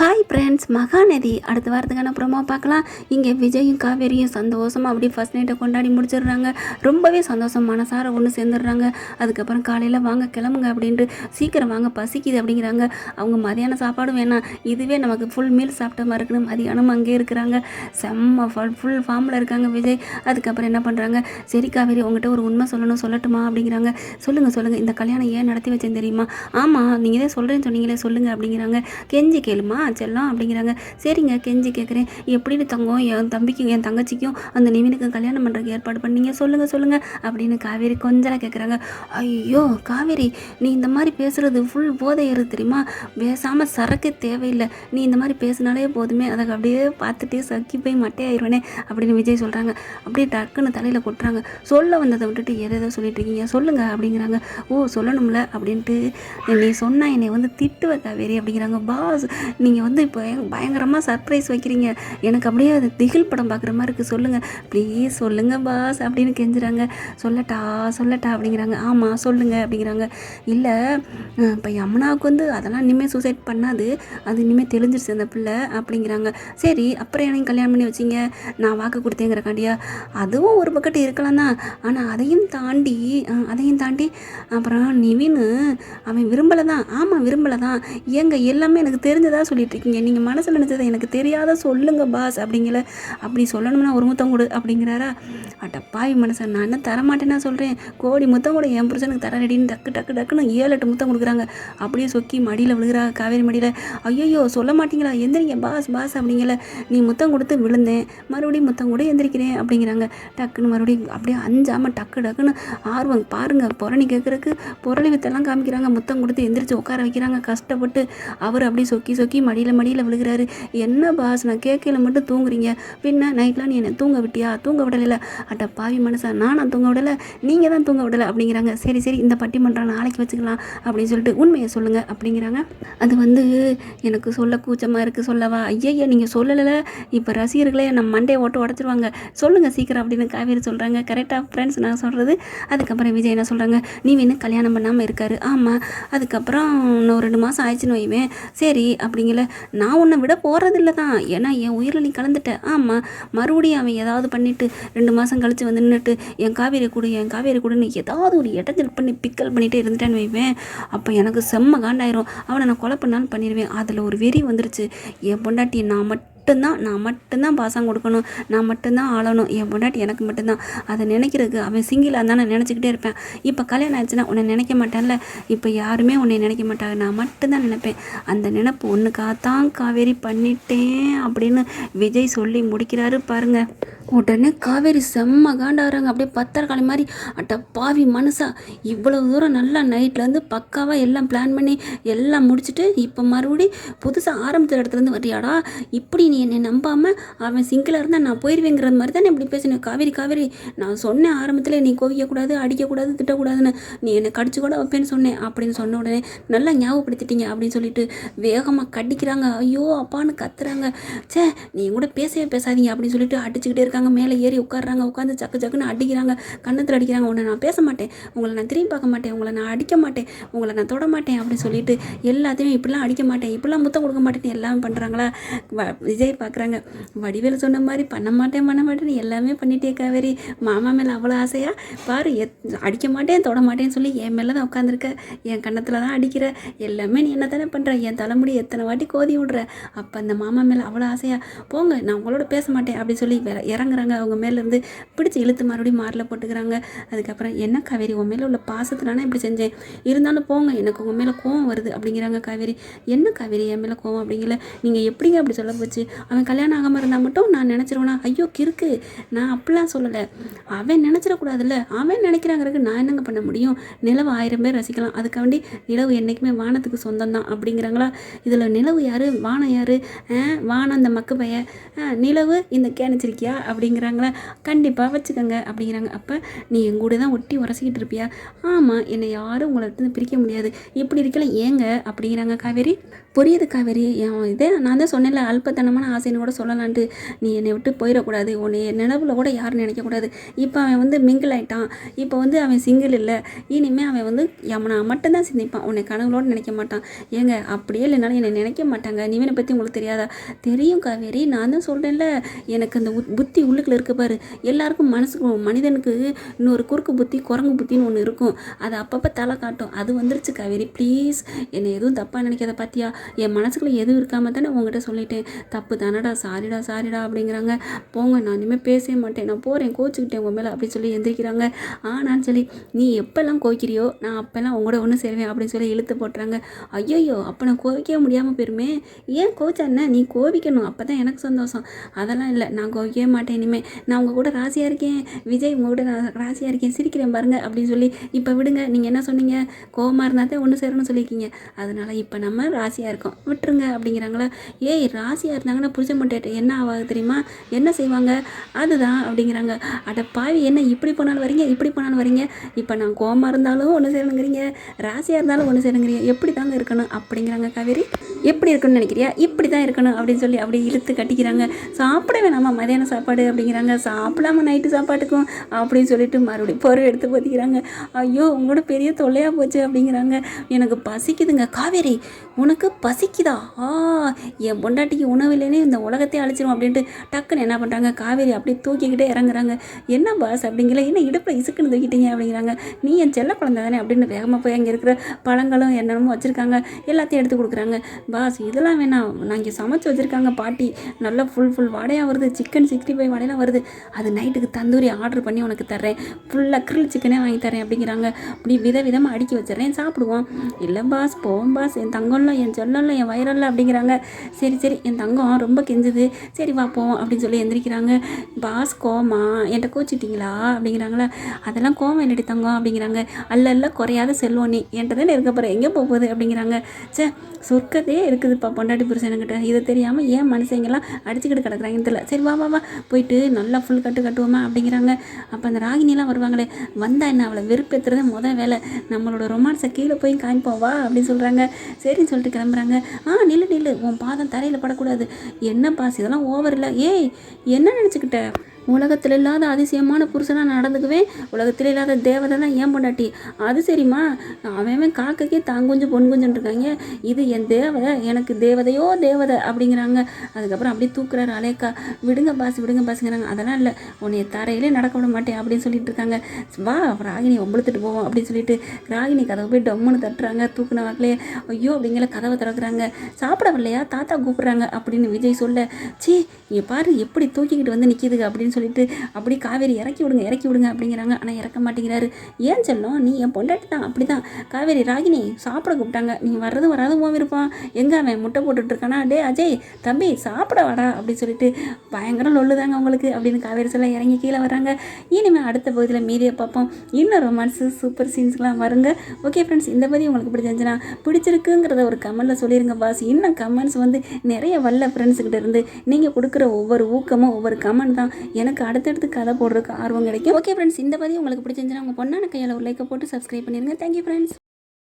Hi friends Mahanadi. அடுத்த வாரத்துக்கான promo பார்க்கலாம். இங்கே விஜயும் காவேரியும் சந்தோஷமாக அப்படியே ஃபஸ்ட் நைட்டை கொண்டாடி முடிச்சிடுறாங்க. ரொம்பவே சந்தோஷம் மனசார ஒன்று சேர்ந்துடுறாங்க. அதுக்கப்புறம் காலையில் வாங்க கிளம்புங்க அப்படின்ட்டு சீக்கிரம் வாங்க பசிக்குது அப்படிங்கிறாங்க. அவங்க மதியான சாப்பாடும் வேணாம். இதுவே நமக்கு ஃபுல் மீல் சாப்பிட்ட மாதிரி இருக்கணும். மதியானம் அங்கே இருக்கிறாங்க. செம்ம ஃபுல் ஃபார்மில் இருக்காங்க விஜய். அதுக்கப்புறம் என்ன பண்ணுறாங்க சரி காவேரி உங்கள்கிட்ட ஒரு உண்மை சொல்லணும் சொல்லட்டுமா அப்படிங்கிறாங்க. சொல்லுங்கள் சொல்லுங்கள் இந்த கல்யாணம் ஏன் நடத்தி வச்சேன் தெரியுமா? ஆமாம் நீங்கள் தான் சொல்கிறேன்னு சொன்னீங்களே சொல்லுங்கள் அப்படிங்கிறாங்க. கெஞ்சி கேளுமா? செல்லம் அப்படிங்கிறாங்க. சரிங்க கெஞ்சி கேட்குறேன் எப்படின்னு தங்கம் என் தம்பிக்கும் என் தங்கச்சிக்கும் அந்த நிவினுக்கும் கல்யாணம் பண்ணுறதுக்கு ஏற்பாடு பண்ணீங்க. சொல்லுங்கள் சொல்லுங்கள் அப்படின்னு காவேரி கொஞ்சம் கேட்குறாங்க ஐயோ காவேரி நீ இந்த மாதிரி பேசுகிறது ஃபுல் போதை ஏறுது தெரியுமா? பேசாமல் சரக்கு தேவையில்லை. நீ இந்த மாதிரி பேசினாலே போதுமே. அதை அப்படியே பார்த்துட்டே சக்கி போய் மட்டையாயிருவேனே அப்படின்னு விஜய் சொல்கிறாங்க அப்படியே டக்குன்னு தலையில் கொட்டுறாங்க. சொல்ல வந்ததை விட்டுட்டு எதை எதை சொல்லிட்டு இருக்கீங்க? சொல்லுங்கள் அப்படிங்கிறாங்க. ஓ சொல்லணும்ல அப்படின்ட்டு. நீ சொன்னால் என்னை வந்து திட்டுவ காவேரி அப்படிங்கிறாங்க. பாஸ் நீங்கள் நீங்கள் வந்து இப்போ பயங்கரமாக சர்ப்ரைஸ் வைக்கிறீங்க. எனக்கு அப்படியே அது திகில் படம் பார்க்குற மாதிரி இருக்குது சொல்லுங்கள் ப்ளீஸ் சொல்லுங்கள் பாஸ் அப்படின்னு கெஞ்சுறாங்க. சொல்லட்டா சொல்லட்டா அப்படிங்கிறாங்க. ஆமாம் சொல்லுங்கள் அப்படிங்கிறாங்க. இல்லை இப்போ யமுனாவுக்கு வந்து அதெல்லாம் இனிமேல் சூசைட் பண்ணாது. அது இனிமேல் தெளிஞ்சிருச்சு அந்த பிள்ளை அப்படிங்கிறாங்க. சரி அப்புறம் எனக்கு கல்யாணம் பண்ணி வச்சிங்க? நான் வாக்கு கொடுத்தேங்கிறக்காண்டியா? அதுவும் ஒரு பக்கத்து இருக்கலாம் தான். ஆனால் அதையும் தாண்டி அதையும் தாண்டி அப்புறம் நிவின் அவன் விரும்பலை தான். ஆமாம் விரும்பலை தான். ஏங்க எல்லாமே எனக்கு தெரிஞ்சதாக சொல்லிட்டு இருக்கீங்க நீங்கள் மனசில் நினச்சதை எனக்கு தெரியாத சொல்லுங்க பாஸ். அப்படிங்கிற அப்படி சொல்லணும்னா ஒரு முத்தம் கொடு அப்படிங்கிறாரா? அட்டப்பாவி மனுஷன். நான் என்ன தரமாட்டேன்னா சொல்கிறேன் கோடி முத்தம் கூட என் புருஷனுக்கு தர ரெடின்னு டக்கு டக்கு டக்குன்னு ஏழு எட்டு முத்தம் கொடுக்குறாங்க. அப்படியே சொக்கி மடியில் விழுகிறா காவேரி மடியில். ஐயோ சொல்ல மாட்டீங்களா? எந்திரிங்க பாஸ் பாஸ் அப்படிங்கிற நீ முத்தம் கொடுத்து விழுந்தேன். மறுபடியும் முத்தம் கூட எந்திரிக்கிறேன் அப்படிங்கிறாங்க. டக்குன்னு மறுபடியும் அப்படியே அஞ்சாமல் டக்கு டக்குன்னு ஆர்வம். பாருங்கள் புரணி கேட்குறக்கு புரளி வித்தெல்லாம் காமிக்கிறாங்க. முத்தம் கொடுத்து எந்திரிச்சு உட்கார வைக்கிறாங்க. கஷ்டப்பட்டு அவர் அப்படியே சொக்கி சொக்கி மடி மடியில் மடியில் விழுகிறாரு. என்ன பாஸ் நான் கேட்கல மட்டும் தூங்குறீங்க. பின்ன நைட்லாம் நீ என்னை தூங்க விட்டியா? தூங்க விடலை அட்ட பாவி மனுஷா நான் தூங்க விடலை. நீங்கள் தான் தூங்க விடலை. அப்படிங்கிறாங்க. சரி சரி இந்த பட்டிமன்றம் நாளைக்கு வச்சுக்கலாம். அப்படின்னு சொல்லிட்டு உண்மையை சொல்லுங்கள் அப்படிங்கிறாங்க. அது வந்து எனக்கு சொல்ல கூச்சமாக இருக்குது சொல்லவா? ஐயா நீங்கள் சொல்லலை இப்போ ரசிகர்களே நம்ம மண்டையை ஓட்டு உடச்சிருவாங்க. சொல்லுங்கள் சீக்கிரம் அப்படின்னு காவேரி சொல்கிறாங்க கரெக்டாக ஃப்ரெண்ட்ஸ் நான் சொல்கிறது அதுக்கப்புறம் விஜய் என்ன சொல்கிறாங்க நீ வேணும் கல்யாணம் பண்ணாமல் இருக்காரு. ஆமாம் அதுக்கப்புறம் இன்னும் ரெண்டு மாதம் ஆயிடுச்சுன்னு வைவேன் சரி. நான் உன்னை விட போகிறதில்ல தான். ஏன்னா என் உயிரில் நீ கலந்துட்ட. ஆமாம் மறுபடியும் அவன் ஏதாவது பண்ணிவிட்டு ரெண்டு மாதம் கழித்து வந்து நின்றுட்டு என் காவேரி கொடு என் காவேரி கொடுன்னு ஏதாவது ஒரு இடத்தில் பண்ணி பிக்கல் பண்ணிகிட்டே இருந்துட்டேன்னு வைவேன். அப்போ எனக்கு செம்ம காண்டாயிரும். அவனை நான் கொலை பண்ணாலும் பண்ணிடுவேன் அதில் ஒரு வெறி வந்துருச்சு. என் பொண்டாட்டி நான் மட்டும்தான் நான் மட்டும்தான் பாசம் கொடுக்கணும் நான் மட்டும்தான் ஆளணும் என் பொண்டாட்டி எனக்கு மட்டும்தான். அதை நினைக்கிறதுக்கு அவன் சிங்கிளாக இருந்தால் நான் நினச்சிக்கிட்டே இருப்பேன். இப்போ கல்யாணம் ஆச்சுன்னா உன்னை நினைக்க மாட்டேன்ல. இப்போ யாருமே உன்னை நினைக்க மாட்டாங்க. நான் மட்டும்தான் நினைப்பேன். அந்த நினப்பு ஒன்றுக்காகத்தான் காவேரி பண்ணிட்டேன் அப்படின்னு விஜய் சொல்லி முடிக்கிறாரு பாருங்கள் உடனே காவேரி செம்ம காண்டாகிறாங்க அப்படியே பத்திரக்காளி மாதிரி. அட்ட பாவி மனசா இவ்வளவு தூரம் நல்லா நைட்லேருந்து பக்காவாக எல்லாம் பிளான் பண்ணி எல்லாம் முடிச்சுட்டு இப்போ மறுபடி புதுசாக ஆரம்பித்த இடத்துலேருந்து வரியாடா இப்படி நீ என்னை நம்பாமல் அவன் சிங்கிளாக இருந்தால் நான் போயிடுவேங்கிறது மாதிரி தானே இப்படி பேசினேன் காவேரி காவேரி நான் சொன்னேன் ஆரம்பத்தில் நீ கோவிக்கக்கூடாது அடிக்கக்கூடாது திட்டக்கூடாதுன்னு நீ என்னை கடிச்சு கூட வைப்பேன்னு சொன்னேன் அப்படின்னு சொன்ன உடனே நல்லா ஞாபகப்படுத்திட்டீங்க அப்படின்னு சொல்லிட்டு வேகமாக கடிக்கிறாங்க. ஐயோ அப்பான்னு கத்துறாங்க. ச்சே நீ கூட பேசவே பேசாதீங்க அப்படின்னு சொல்லிட்டு அடிச்சுக்கிட்டே இருக்காங்க. மேலே ஏறி உட்காடுறாங்க உட்காந்து சக்கு சக்குன்னு அடிக்கிறாங்க கன்னத்தில் அடிக்கிறாங்க உன்னை நான் பேச மாட்டேன் உங்களை நான் திரும்பி பார்க்க மாட்டேன் உங்களை நான் அடிக்க மாட்டேன் உங்களை நான் தொட மாட்டேன் அப்படின்னு சொல்லிட்டு எல்லாத்தையும் இப்படிலாம் அடிக்க மாட்டேன் இப்படிலாம் முத்தம் கொடுக்க மாட்டேன்னு எல்லாம் பண்ணுறாங்களா வ- விஜய் பார்க்குறாங்க வடிவேல் சொன்ன மாதிரி பண்ண மாட்டேன் பண்ண மாட்டேன்னு எல்லாமே பண்ணிட்டே காவேரி மாமா மேலே அவ்வளோ ஆசையாக பாரு எத் அடிக்க மாட்டேன் தொட மாட்டேன்னு சொல்லி என் மேலே தான் உட்காந்துருக்க என் கன்னத்தில் தான் அடிக்கிற எல்லாமே நீ என்ன தானே பண்ணுற என் தலைமுடி எத்தனை வாட்டி கோதி விடுற அப்போ அந்த மாமா மேலே அவ்வளோ ஆசையாக போங்க நான் உங்களோட பேச மாட்டேன் அப்படின்னு சொல்லி வேற- இறங்குறாங்க. அவங்க மேலேருந்து பிடிச்சி இழுத்து மறுபடியும் மாரில் போட்டுக்கிறாங்க. அதுக்கப்புறம் என்ன காவேரி உன் மேலே உள்ள பாசத்தினால இப்படி செஞ்சேன்? இருந்தாலும் போங்க எனக்கு உங்கள் மேலே கோவம் வருது. அப்படிங்கிறாங்க காவேரி. என்ன காவேரி என் மேலே கோவம்? அப்படிங்கல. நீங்கள் எப்படிங்க அப்படி சொல்ல போச்சு? அவன் கல்யாணம் ஆகாமல் இருந்தால் மட்டும் நான் நினச்சிருவேனா? ஐயோ கிறுக்கு. நான் அப்படிலாம் சொல்லலை. அவன் நினச்சிடக்கூடாதுல்ல. அவன் நினைக்கிறாங்கிறதுக்கு நான் என்னங்க பண்ண முடியும்? நிலவு ஆயிரம் பேர் ரசிக்கலாம். அதுக்காண்டி நிலவு என்றைக்குமே வானத்துக்கு சொந்தம் தான். அப்படிங்கிறாங்களா? இதில் நிலவு யார்? வானம் யார்? வானம் அந்த மக்கு பைய நிலவு இந்த கேனச்சிருக்கியா அப்படிங்கிறாங்களா? கண்டிப்பாக வச்சுக்கோங்க அப்படிங்கிறாங்க. அப்போ நீ என் கூட தான் ஒட்டி உரசிக்கிட்டு இருப்பியா? ஆமாம் என்னை யாரும் உங்களை பிரிக்க முடியாது. இப்படி இருக்கலாம்? ஏங்க அப்படிங்கிறாங்க. காவேரி புரியுது காவேரி என் இதே நான் தான் சொன்னேன்ல அல்பத்தனமான ஆசைன்னு கூட சொல்லலான்ட்டு. நீ என்னை விட்டு போயிடக்கூடாது உன்னை நினைவில் கூட யாரும் நினைக்கக்கூடாது. இப்போ அவன் வந்து மிங்கிள் ஆகிட்டான் இப்போ வந்து அவன் சிங்கிள் இல்லை. இனிமேல் அவன் வந்து அவனை மட்டும்தான் சிந்திப்பான். உன்னை கனவுளோடு நினைக்க மாட்டான். ஏங்க அப்படியே இல்லைனாலும் என்னை நினைக்க மாட்டாங்க. நிவனை பற்றி உங்களுக்கு தெரியாதா? தெரியும் காவேரி நான் தான் சொல்கிறேன்ல எனக்கு அந்த உத்- புத்தி உள்ளுக்குள்ள இருக்க பாரு. எல்லாருக்கும் மனசுக்கு மனிதனுக்கு இன்னொரு குறுக்கு புத்தி குரங்கு புத்தின்னு ஒன்று இருக்கும். அது அப்பப்போ தலை காட்டும். அது வந்துருச்சு காவேரி ப்ளீஸ் என்னை எதுவும் தப்பாக நினைக்காத பார்த்தியா என் மனசுக்குள்ள எதுவும் இருக்காம தானே உங்ககிட்ட சொல்லிட்டேன். தப்பு தானடா சாரிடா சாரிடா அப்படிங்கிறாங்க. போங்க நான் இனிமேல் பேசவே மாட்டேன். நான் போகிறேன் கோச்சிக்கிட்டேன் உங்கள் மேலே அப்படின்னு சொல்லி எந்திரிக்கிறாங்க. ஆனான்னு சொல்லி நீ எப்போல்லாம் கோய்க்கிறியோ நான் அப்போல்லாம் உங்களோட ஒன்று சேருவேன் அப்படின்னு சொல்லி இழுத்து போட்டுறாங்க. ஐயோயோ அப்போ நான் கோவிக்கவே முடியாமல் போயிருமே. ஏன் கோச்சா என்ன? நீ கோவிக்கணும். அப்போ தான் எனக்கு சந்தோஷம். அதெல்லாம் இல்லை நான் கோவிக்கவே மாட்டேன் இனிமேல் நான் உங்கள் கூட ராசியாக இருக்கேன். விஜய் உங்கள் கூட நான் ராசியாக இருக்கேன். சிரிக்கிறேன் பாருங்க அப்படின்னு சொல்லி இப்போ விடுங்க. நீங்கள் என்ன சொன்னீங்க? கோவமாக இருந்தால் தான் ஒன்று சேரணும்னு சொல்லியிருக்கீங்க. அதனால் இப்போ நம்ம ராசியாக இருக்கும். விட்டுருங்க அப்படிங்கிறாங்களா? ஏய் ராசியாக இருந்தாங்கன்னா புருஷ மாட்டேன் என்ன ஆகாது தெரியுமா? என்ன செய்வாங்க? அதுதான் அப்படிங்கிறாங்க. அட பாவி என்ன இப்படி போனாலும் வரீங்க இப்படி போனாலும் வரீங்க. இப்போ நான் கோவமாக இருந்தாலும் ஒன்று சேரணுங்கிறீங்க. ராசியாக இருந்தாலும் ஒன்று சேரணுங்கிறீங்க. எப்படி தாங்க இருக்கணும் அப்படிங்கிறாங்க காவேரி. எப்படி இருக்கணும்னு நினைக்கிறியா? இப்படி தான் இருக்கணும் அப்படின்னு சொல்லி அப்படி இழுத்து கட்டிக்கிறாங்க. சாப்பிட வேணாமா? மதியான சாப்பாடு அப்படிங்கிறாங்க. சாப்பிடாம நைட்டு சாப்பாட்டுக்கும் அப்படின்னு சொல்லிட்டு மறுபடியும் பொருள் எடுத்து போத்திக்கிறாங்க. ஐயோ உங்களோட பெரிய தொல்லையாக போச்சு அப்படிங்கிறாங்க. எனக்கு பசிக்குதுங்க. காவேரி உனக்கு பசிக்குதா? ஆ என் பொண்டாட்டிக்கு உணவு இல்லைன்னே இந்த உலகத்தையே அழிச்சிரும் அப்படின்ட்டு டக்குன்னு என்ன பண்ணுறாங்க காவேரி அப்படியே தூக்கிக்கிட்டே இறங்குறாங்க. என்ன பாஸ் அப்படிங்கிற என்ன இடுப்பில் இசுக்குன்னு தூக்கிட்டீங்க அப்படிங்கிறாங்க. நீ என் செல்ல குழந்தை தானே அப்படின்னு வேகமாக போய் அங்கே இருக்கிற பழங்களும் என்னென்னமோ வச்சுருக்காங்க. எல்லாத்தையும் எடுத்து கொடுக்குறாங்க. பாஸ் இதெல்லாம் வேணாம் நான் இங்கே சமைச்சு வச்சுருக்காங்க பாட்டி. நல்லா ஃபுல் ஃபுல் வடையாக வருது. சிக்கன் சிக்ஸ்டி ஃபைவ் வடையெல்லாம் வருது. அது நைட்டுக்கு தந்தூரி ஆர்டர் பண்ணி உனக்கு தர்றேன். ஃபுல்லாக கிரில் சிக்கனே வாங்கி தரேன் அப்படிங்கிறாங்க. அப்படி வித விதமாக அடுக்கி வச்சிடுறேன் சாப்பிடுவோம். இல்லை பாஸ் போவோம் பாஸ். என் தங்கம்ல என் செல்லம்ல என் வயிறல்ல அப்படிங்கிறாங்க. சரி சரி என் தங்கம் ரொம்ப கெஞ்சுது. சரி வா போவோம் அப்படின்னு சொல்லி எந்திரிக்கிறாங்க. பாஸ் கோமா என்கிட்ட கோச்சிட்டிங்களா? அப்படிங்கிறாங்களா. அதெல்லாம் கோவம் என்னடி தங்கம்? அப்படிங்கிறாங்க. அல்ல அல்ல குறையாத செல்வம் நீ. என்கிட்ட தானே இருக்க போகிற எங்கே போக போகுது? அப்படிங்கிறாங்க. சே நிறைய இருக்குதுப்பா. பொண்டாட்டி புருஷனுக்கிட்ட இது தெரியாமல் ஏன் மனுஷங்கெல்லாம் அடிச்சுக்கிட்டு கிடக்குறாங்கன்னு தெரியல. சரி வா வா வா. போயிட்டு நல்லா ஃபுல் கட்டு கட்டுவோமா அப்படிங்கிறாங்க. அப்போ அந்த ராகினிலாம் வருவாங்களே வந்தா என்ன அவளை வெறுப்பேற்றுறது மொதல் வேலை. நம்மளோட ரொமான்ஸை கீழே போய் காமிப்போம் வா அப்படின்னு சொல்கிறாங்க சரின்னு சொல்லிட்டு கிளம்புறாங்க. ஆ நில்லு நில்லு. உன் பாதம் தரையில் படக்கூடாது. என்ன பாஸ் இதெல்லாம் ஓவர் இல்லை. ஏய் என்ன நினச்சிக்கிட்ட? உலகத்தில் இல்லாத அதிசயமான புருஷனாக நடந்துக்குவேன். உலகத்தில் இல்லாத தேவதை தான் ஏன் பொண்டாட்டி. அது சரிம்மா. அவன் அவன் காக்கைக்கே தாங்குஞ்சு பொன் இருக்காங்க. இது என் தேவதை எனக்கு தேவதையோ தேவதை அப்படிங்கிறாங்க. அதுக்கப்புறம் அப்படியே தூக்குறாரு அலேக்கா. விடுங்க பாஸ் விடுங்க பாஸுங்கிறாங்க. அதெல்லாம் இல்லை. உன்னைய தரையிலே நடக்க விட மாட்டேன் அப்படின்னு சொல்லிட்டு இருக்காங்க. வா ராகினி ஒம்பளுத்துட்டு போவோம் அப்படின்னு சொல்லிட்டு ராகினி கதவை போய் டம்முன்னு தட்டுறாங்க. தூக்குன வாக்கிலே ஐயோ அப்படிங்கிற கதவை திறக்கிறாங்க. சாப்பிட வரலையா? தாத்தா கூப்பிட்றாங்க அப்படின்னு விஜய் சொல்ல சீ இங்கே பாரு எப்படி தூக்கிக்கிட்டு வந்து நிற்கிதுங்க அப்படின்னு சொல்லிட்டு அப்படி காவேரி இறக்கி விடுங்க இறக்கி விடுங்க அப்படிங்கிறாங்க. ஆனால் இறக்க மாட்டேங்கிறாரு. ஏன் செல்லும்? நீ என் பொண்டாட்டி தான். அப்படி தான் காவேரி ராகினி சாப்பிட கூப்பிட்டாங்க. நீ வர்றது வராது உன் விருப்பம். எங்கே அவன் முட்டை போட்டுட்டு இருக்கானா? டே அஜய் தம்பி சாப்பிட வாடா அப்படின்னு சொல்லிட்டு பயங்கரம் லொல்லுதாங்க உங்களுக்கு அப்படின்னு காவேரி சொல்ல இறங்கி கீழே வராங்க இனிமேல் அடுத்த பகுதியில் மீதியை பார்ப்போம். இன்னும் ரொமான்ஸு சூப்பர் சீன்ஸ்லாம் வருங்க. ஓகே ஃப்ரெண்ட்ஸ் இந்த பகுதி உங்களுக்கு பிடிச்சிருந்துச்சுன்னா பிடிச்சிருக்குங்கிறத ஒரு கமெண்ட்டில் சொல்லிடுங்க பாஸ். இன்னும் கமெண்ட்ஸ் வந்து நிறைய வல்ல ஃப்ரெண்ட்ஸுக்கிட்ட இருந்து நீங்கள் கொடுக்குற ஒவ்வொரு ஊக்கமும் ஒவ்வொரு கமெண்ட் தான். எனக்கு அடுத்தடுத்து கதை போடுறதுக்கு ஆர்வம் கிடைக்கும். ஓகே ஃப்ரெண்ட்ஸ் இந்த பதிவு உங்களுக்கு பிடிச்சிருந்துச்சுன்னா உங்கள் பொண்ணான கையால் ஒரு லைக்கை போட்டு சப்ஸ்கிரைப் பண்ணிடுங்க. Thank you friends